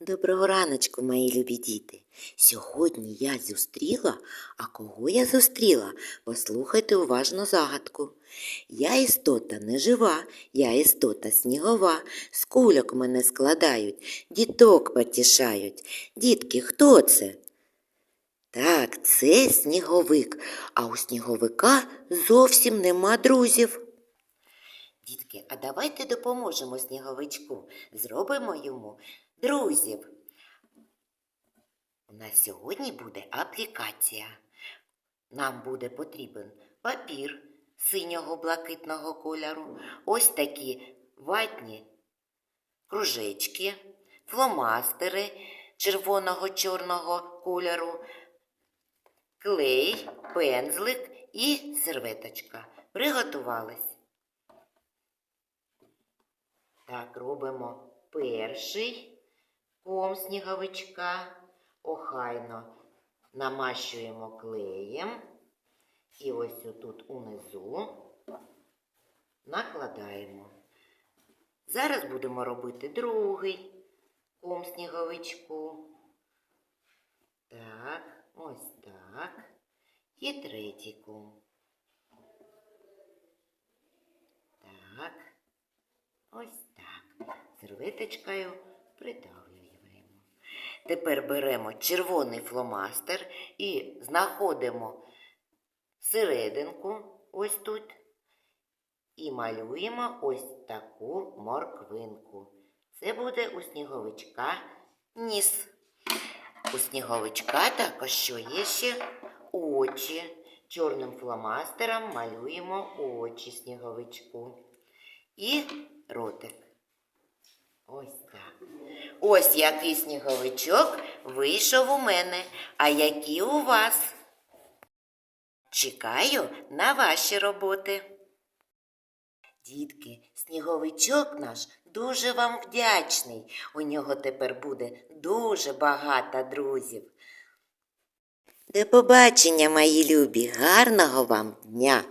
Доброго раночку, мої любі діти. Сьогодні я зустріла, а кого я зустріла? Послухайте уважно загадку. Я істота не жива, я істота снігова, з кульок мене складають, діток потішають. Дітки, хто це? Так, це сніговик, а у сніговика зовсім нема друзів. Дітки, а давайте допоможемо сніговичку, зробимо йому друзів. У нас сьогодні буде аплікація. Нам буде потрібен папір синього блакитного кольору, ось такі ватні кружечки, фломастери червоного чорного кольору, клей, пензлик і серветочка. Приготувались. Так, робимо перший ком сніговичка, охайно намащуємо клеєм і ось отут унизу накладаємо. Зараз будемо робити другий ком сніговичку. Так, ось так. І третій ком. Так. Серветочкою придавлюємо. Тепер беремо червоний фломастер і знаходимо серединку ось тут. І малюємо ось таку морквинку. Це буде у сніговичка ніс. У сніговичка також що є ще очі. Чорним фломастером малюємо очі сніговичку. І ротик. Ось який сніговичок вийшов у мене, а які у вас. Чекаю на ваші роботи. Дітки, сніговичок наш дуже вам вдячний. У нього тепер буде дуже багато друзів. До побачення, мої любі, гарного вам дня!